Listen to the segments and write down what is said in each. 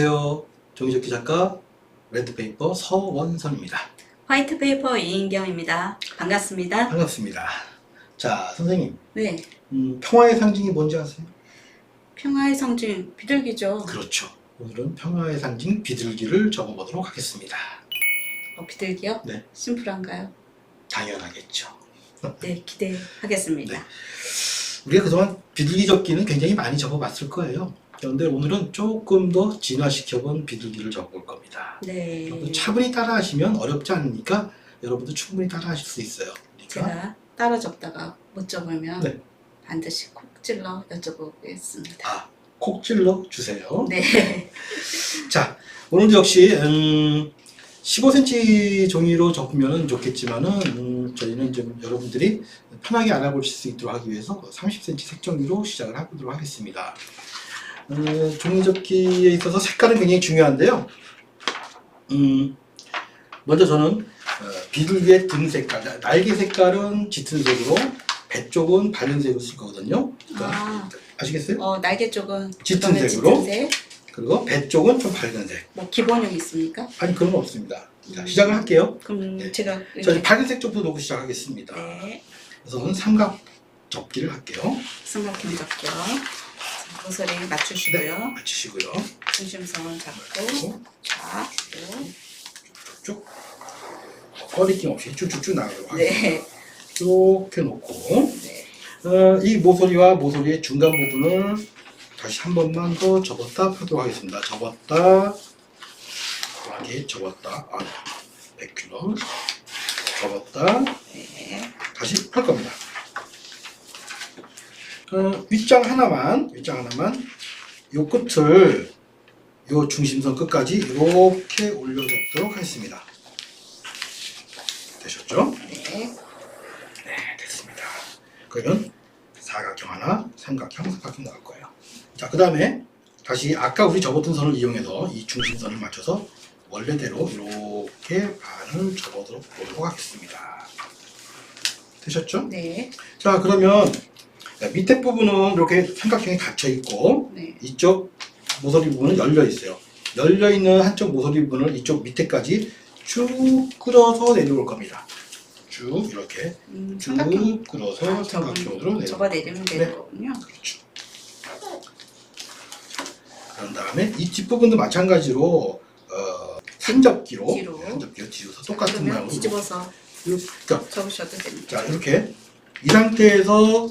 안녕하세요. 정의적기 작가 레드페이퍼 서원선입니다. 화이트페이퍼 이인경입니다. 반갑습니다. 반갑습니다. 자, 선생님, 네, 음, 평화의 상징이 뭔지 아세요? 평화의 성진 비둘기죠. 그렇죠. 오늘은 평화의 상징 비둘기를 적어보도록 하겠습니다. 어, 비둘기요? 네. 심플한가요? 당연하겠죠. 네, 기대하겠습니다. 네. 우리가 그동안 비둘기 적기는 굉장히 많이 적어봤을 거예요. 그런데 오늘은 조금 더 진화시켜본 비둘기를 적어볼 겁니다. 네, 여러분 차분히 따라하시면 어렵지 않으니까 여러분도 충분히 따라하실 수 있어요. 그러니까 제가 따라 적다가 못 적으면 네. 반드시 콕 찔러 여쭤보겠습니다. 아, 콕 찔러 주세요. 네, 자, 오늘도 역시 음, 15cm 종이로 적으면 좋겠지만은 음, 저희는 좀 여러분들이 편하게 알아보실 수 있도록 하기 위해서 30cm 색종이로 시작을 해보도록 하겠습니다. 음, 종이 접기에 있어서 색깔은 굉장히 중요한데요. 음, 먼저 저는 어, 비둘기의 등 색깔, 나- 날개 색깔은 짙은 색으로, 배 쪽은 밝은 색으로 쓸 거거든요. 그러니까 아, 아시겠어요? 어, 날개 쪽은 짙은 색으로? 짙은 색. 그리고 배 쪽은 좀 밝은 색. 뭐 기본용 있습니까? 아니 그런 건 없습니다. 자, 음. 시작을 할게요. 그럼 네. 제가 자, 이렇게 밝은 색 쪽부터 놓고 시작하겠습니다. 네, 우선 삼각 접기를 할게요. 삼각형 적죠. 모서리 맞추시고요. 맞추시고요. 중심선을 잡고 그리고 자, 쭉. 쭉 꺼리낌 없이 쭉쭉쭉 나가도록 하겠습니다. 네, 이렇게 놓고 네. 어, 이 모서리와 모서리의 중간 부분을 다시 한 번만 더 접었다 펴도록 하겠습니다. 접었다 이렇게 접었다 아, 백큐러 접었다 네. 다시 할 겁니다. 어, 윗장 하나만, 윗장 하나만, 요 끝을 요 중심선 끝까지 이렇게 올려줬도록 하겠습니다. 되셨죠? 네. 네, 됐습니다. 그러면 사각형 하나, 삼각형, 삼각형 나올 거예요. 자, 그 다음에 다시 아까 우리 접었던 선을 이용해서 이 중심선을 맞춰서 원래대로 이렇게 반을 접어도록 보도록 하겠습니다. 되셨죠? 네. 자 그러면 밑에 부분은 이렇게 삼각형이 닫혀 있고 네. 이쪽 모서리 부분은 열려 있어요. 열려 있는 한쪽 모서리 부분을 이쪽 밑에까지 쭉 끌어서 내려올 겁니다. 쭉 이렇게 음, 쭉 삼각형 끌어서 아, 삼각형으로 내려. 접어 내리면 되는 네. 거군요. 그렇죠. 그런 다음에 이 뒷부분도 마찬가지로 어, 산접기로 뒤로. 산접기로 뒤로서 똑같은 그러면 모양으로 뒤집어서 자, 접으셔도 됩니다. 자 이렇게 이 상태에서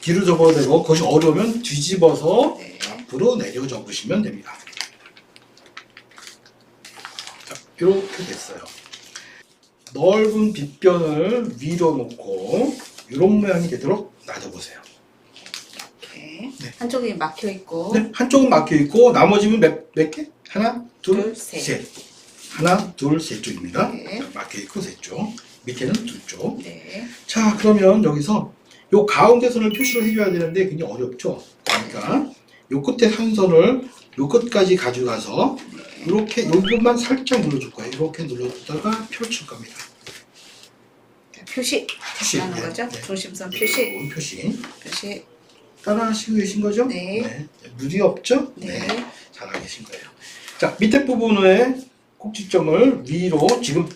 뒤로 접어도 되고 그것이 어려우면 뒤집어서 네. 앞으로 내려 접으시면 됩니다. 자 이렇게 됐어요. 넓은 빗변을 위로 놓고 이런 모양이 되도록 놔둬보세요. 이렇게 네. 한쪽이 막혀 있고 네, 한쪽은 막혀 있고 나머지는 몇, 몇 개? 하나, 둘, 둘, 셋. 셋. 하나, 둘, 셋 쪽입니다. 네. 막혀 있고 셋 쪽. 밑에는 두 쪽. 네. 자 그러면 여기서 요 가운데 선을 표시를 해줘야 되는데 굉장히 어렵죠. 그러니까 요 끝에 한 선을 요 끝까지 가져가서 이렇게 요 부분만 살짝 눌러줄 거예요. 이렇게 눌러주다가 펼칠 겁니다. 자, 표시. 표시. 하는 네, 거죠? 네. 중심선 표시. 요건 표시. 표시. 따라 하시고 계신 거죠? 네. 무리 없죠? 네. 잘하고 계신 거예요. 자 밑에 부분에 꼭지점을 위로 지금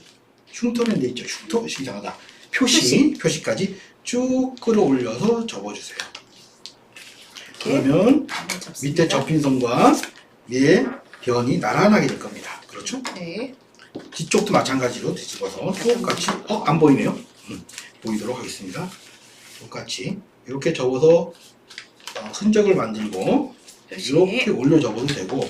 흉터낸 데 있죠. 흉터. 이상하다. 표시. 표시까지 쭉 끌어올려서 접어주세요 그러면 접습니다. 밑에 접힌 선과 위에 변이 나란하게 될 겁니다. 그렇죠? 네. 뒤쪽도 마찬가지로 뒤집어서 똑같이 어 안 보이네요. 음, 보이도록 하겠습니다. 똑같이 이렇게 접어서 어, 흔적을 만들고 이렇게 올려 접어도 되고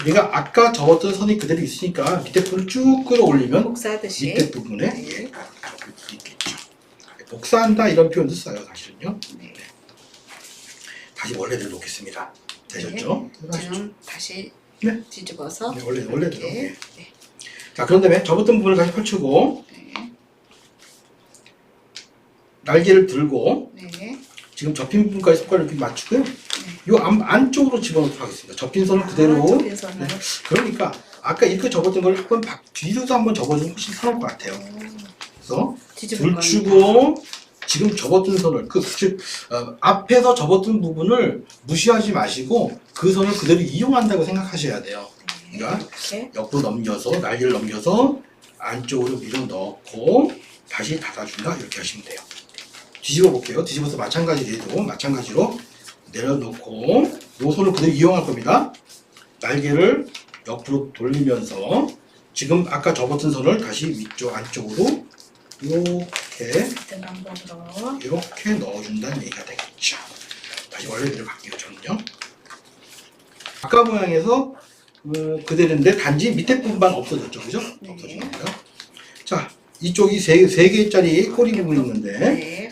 우리가 아까 접었던 선이 그대로 있으니까 밑에 부분을 쭉 끌어올리면 복사하듯이 밑에 부분에 네. 예, 있겠죠. 복사한다 이런 표현도 써요 사실은요. 네. 다시 원래대로 놓겠습니다. 되셨죠? 지금 다시 네. 뒤집어서 네, 원래 원래대로. 이렇게 네. 네. 자, 그런 다음에 접었던 부분을 다시 펼치고 네. 날개를 들고 네. 지금 접힌 부분까지 손가락 이렇게 맞추고요. 요 안, 안쪽으로 집어넣도록 하겠습니다. 접힌 선을 그대로. 아. 네. 그러니까 아까 이렇게 접었던 걸 한번 바- 뒤로도 한번 접어주면 훨씬 편할 것 같아요. 그래서 뒤집을. 들추고 지금 접었던 선을 그 즉, 어, 앞에서 접었던 부분을 무시하지 마시고 그 선을 그대로 이용한다고 생각하셔야 돼요. 그러니까 이렇게 옆으로 넘겨서 날개를 넘겨서 안쪽으로 밀어 넣고 다시 닫아준다 이렇게 하시면 돼요. 뒤집어 볼게요. 뒤집어서 마찬가지로 해도 마찬가지로 내려놓고 요 손을 그대로 이용할 겁니다. 날개를 옆으로 돌리면서 지금 아까 접었던 선을 다시 위쪽 안쪽으로 이렇게 이렇게 넣어준다는 얘기가 되겠죠. 다시 원래대로 갈게요, 저는요. 아까 모양에서 어, 그대로인데 단지 밑에 부분만 없어졌죠, 그죠? 네. 없어진 겁니다. 자, 이쪽이 세, 세 개짜리 꼬리 부분이 있는데 네?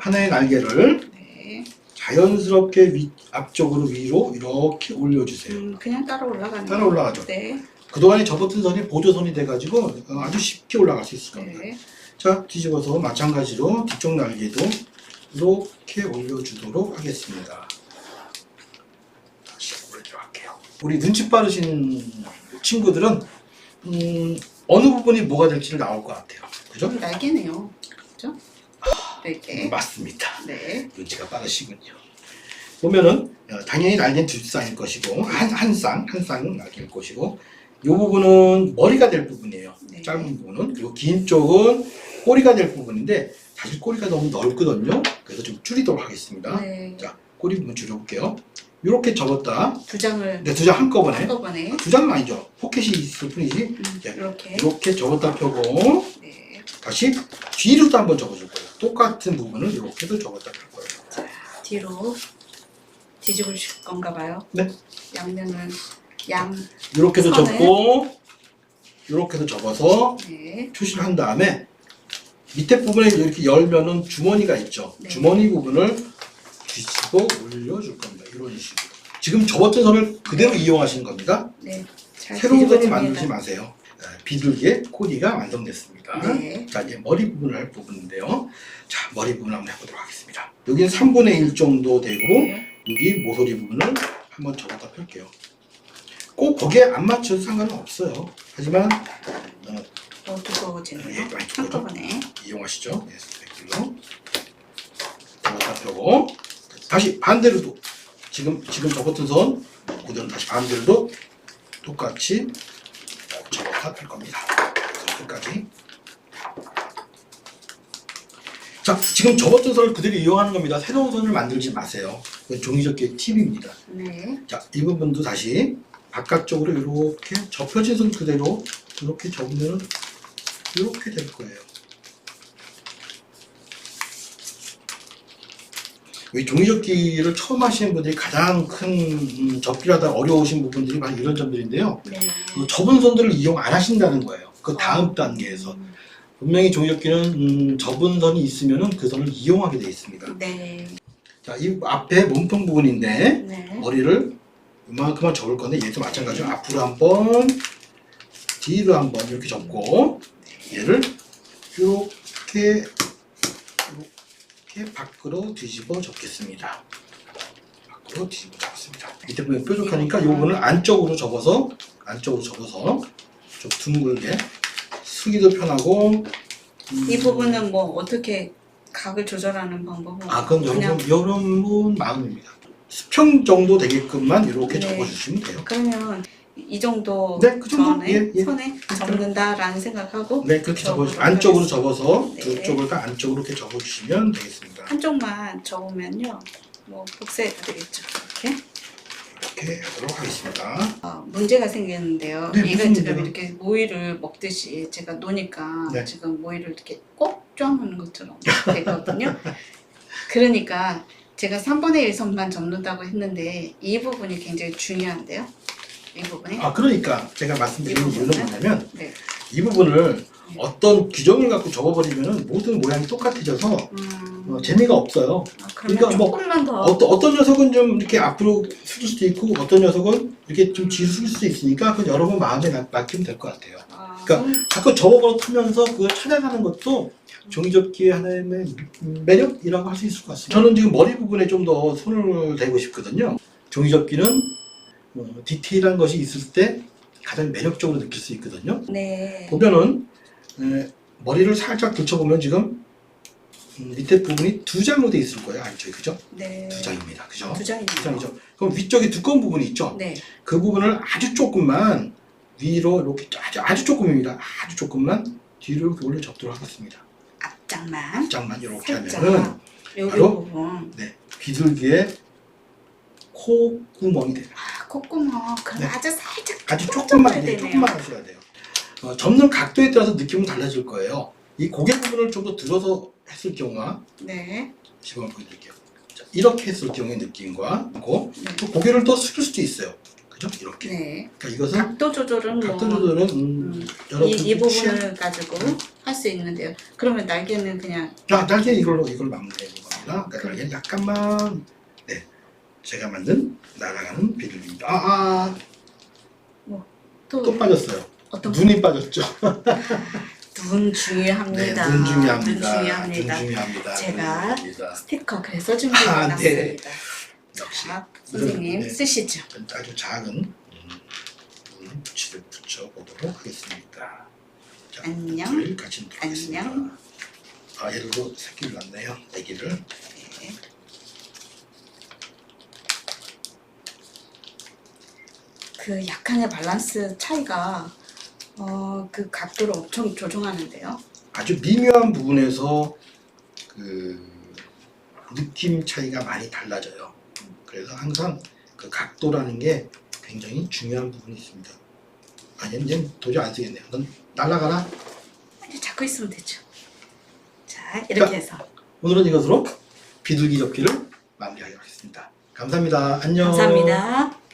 하나의 날개를 네 자연스럽게 위, 앞쪽으로 위로 이렇게 올려주세요. 음, 그냥 따라 올라가는 따라 올라가죠. 네, 그동안에 접었던 선이 보조선이 돼가지고 어, 아주 쉽게 올라갈 수 있을 겁니다. 네. 자, 뒤집어서 마찬가지로 뒤쪽 날개도 이렇게 올려주도록 하겠습니다. 다시 올려할게요. 우리 눈치 빠르신 친구들은 음, 어느 부분이 뭐가 될지를 나올 것 같아요. 그죠? 좀 날개네요. 그죠? 날개. 맞습니다. 네. 눈치가 빠르시군요. 보면은 어, 당연히 날개는 두 쌍일 것이고 한 한 쌍, 한 쌍은 날개일 것이고 이 부분은 머리가 될 부분이에요. 네. 짧은 부분은 그리고 긴 쪽은 꼬리가 될 부분인데 사실 꼬리가 너무 넓거든요. 그래서 좀 줄이도록 하겠습니다. 네. 자, 꼬리 부분 줄여볼게요. 이렇게 접었다. 두 장을 네, 두 장 한꺼번에. 한꺼번에 두 장은 아니죠. 포켓이 있을 뿐이지. 음, 예. 이렇게. 이렇게 접었다 펴고 네. 다시 뒤로도 한번 접어줄 거예요. 똑같은 부분을 이렇게도 접었다 펼 거예요. 뒤로 뒤집으실 건가 봐요. 네. 양면은 양. 이렇게도 선을. 접고 이렇게도 접어서 네. 표시를 한 다음에 밑에 부분에 이렇게 열면은 주머니가 있죠. 네. 주머니 부분을 뒤집어 올려줄 겁니다. 이런 식으로. 지금 접었던 선을 그대로 이용하시는 겁니다. 네. 잘 새로운 선을. 만들지 마세요. 네, 비둘기의 코디가 완성됐습니다. 네. 자 이제 머리 부분을 할 부분인데요. 자 머리 부분 한번 해보도록 하겠습니다. 여기는 3분의 1 정도 되고 네. 여기 모서리 부분을 한번 접어다 펼게요. 꼭 거기에 안 맞춰도 상관은 없어요. 하지만 어, 어, 두꺼워지네요. 예. 한꺼번에. 이용하시죠. 예, 스펙들로 접었다 펴고 다시 반대로도 지금 지금 접었던 선 그대로 다시 반대로도 똑같이 다펼 겁니다. 끝까지. 자, 지금 접었던 선을 그대로 이용하는 겁니다. 새로운 선을 만들지 마세요. 이건 종이접기 팁입니다. 네. 자, 이 부분도 다시 바깥쪽으로 이렇게 접혀진 선 그대로 이렇게 접으면 이렇게 될 거예요. 종이접기를 처음 하시는 분들이 가장 큰 음, 접기하다 어려우신 부분들이 바로 이런 점들인데요. 네. 그 접은 선들을 이용 안 하신다는 거예요. 그 다음 어. 단계에서 음, 분명히 종이접기는 음, 접은 선이 있으면 그 선을 이용하게 되어 있습니다. 네. 자, 이 앞에 몸통 부분인데 네. 머리를 이만큼만 접을 건데 얘도 마찬가지로 앞으로 한 번, 뒤로 한 번 이렇게 접고 얘를 이렇게 이렇게 밖으로 뒤집어 접겠습니다. 밖으로 뒤집어 접습니다. 밑에 부분 뾰족하니까 이 부분을 안쪽으로 접어서 안쪽으로 접어서 좀 둥글게 쓰기도 편하고 음, 이 부분은 뭐 어떻게 각을 조절하는 방법은 아 그건 여러분 여러분 마음입니다. 수평 정도 되게끔만 이렇게 네. 접어주시면 돼요. 그러면 이 정도 네, 그 정도? 선에 예, 예. 선에 접는다라는 생각하고 네, 그렇게 접어 안쪽으로 접어서 네. 두 쪽을 다 안쪽으로 이렇게 접어 주시면 되겠습니다. 한쪽만 접으면요 뭐 복사해도 되겠죠 이렇게 이렇게 하도록 하겠습니다. 어, 문제가 생겼는데요 네, 얘가 무슨 지금 문제가? 이렇게 모이를 먹듯이 제가 노니까 네. 지금 모이를 이렇게 꼭 쪼아놓는 것처럼 되거든요 그러니까 제가 3분의 1선만 접는다고 했는데 이 부분이 굉장히 중요한데요 이 부분이 아 그러니까 제가 말씀드리는 이 이유는? 뭐냐면 네. 이 부분을 어떤 규정을 갖고 접어버리면 모든 모양이 똑같아져서 음, 어, 재미가 없어요. 아, 그러니까 뭐 조금만 더 어떤 어떤 녀석은 좀 이렇게 앞으로 숙일 수도 있고 어떤 녀석은 이렇게 좀 뒤로 숙일 수도 있으니까 그건 여러분 마음에 나- 맡기면 될 것 같아요. 아, 그러니까 자꾸 접어버리면서 그걸 찾아가는 것도 종이접기의 하나의 매력이라고 할 수 있을 것 같습니다. 저는 지금 머리 부분에 좀 더 손을 대고 싶거든요. 종이접기는 어, 디테일한 것이 있을 때 가장 매력적으로 느낄 수 있거든요. 네. 보면은 에, 머리를 살짝 들춰보면 지금 음, 밑에 부분이 두 장으로 돼 있을 거예요. 안쪽에 그죠? 네. 두 장입니다. 그죠? 두 장이네요. 두 장이죠. 그럼 위쪽에 두꺼운 부분이 있죠? 네. 그 부분을 아주 조금만 위로 이렇게 아주 아주 조금입니다. 아주 조금만 뒤로 이렇게 올려 접도록 하겠습니다. 앞장만. 살짝만 이렇게 살짝. 하면은 요 바로? 부분. 네 비둘기의 콧구멍이. 아, 콧구멍. 그럼 네. 아주 살짝 아주 조금 조금만 네, 되네요. 조금만 하셔야 돼요. 어, 접는 각도에 따라서 느낌은 달라질 거예요. 이 고개 부분을 좀 더 들어서 했을 경우가 네. 지금 보여드릴게요. 자, 이렇게 했을 경우의 느낌과 고 네. 또 고개를 더 숙일 수도 있어요. 그죠? 이렇게. 네. 그러니까 이것은 각도 조절은 뭐 각도 조절은 음, 음, 여러분 이, 이 부분을 가지고 할 수 있는데요. 그러면 날개는 그냥 자, 날개 이걸로 이걸 마무리해 볼 겁니다. 그러니까 날개는 약간만 네 제가 만든 날아가는 비둘기입니다. 아, 아, 또, 또 빠졌어요. 어떤 눈이 빠졌죠. 눈 중요합니다. 네, 눈 중요합니다. 눈 중요합니다. 눈 중요합니다. 제가 눈 중요합니다. 스티커 그래서 아, 준비해놨습니다. 네. 역시 자, 선생님 네. 쓰시죠. 아주 작은 음, 눈 붙이를 붙여보도록 하겠습니다. 자, 안녕. 둘 같이. 안녕. 아, 얘들도 새끼를 낳네요. 애기를. 네. 그 약간의 밸런스 차이가 어, 그 각도를 엄청 조정하는데요. 아주 미묘한 부분에서 그 느낌 차이가 많이 달라져요. 그래서 항상 그 각도라는 게 굉장히 중요한 부분이 있습니다. 아니, 이제 도저히 안 쓰겠네요. 넌 날아가라. 이제 잡고 있으면 되죠. 자, 이렇게 해서 오늘은 이것으로 비둘기 접기를 마무리하도록 하겠습니다. 감사합니다. 안녕. 감사합니다.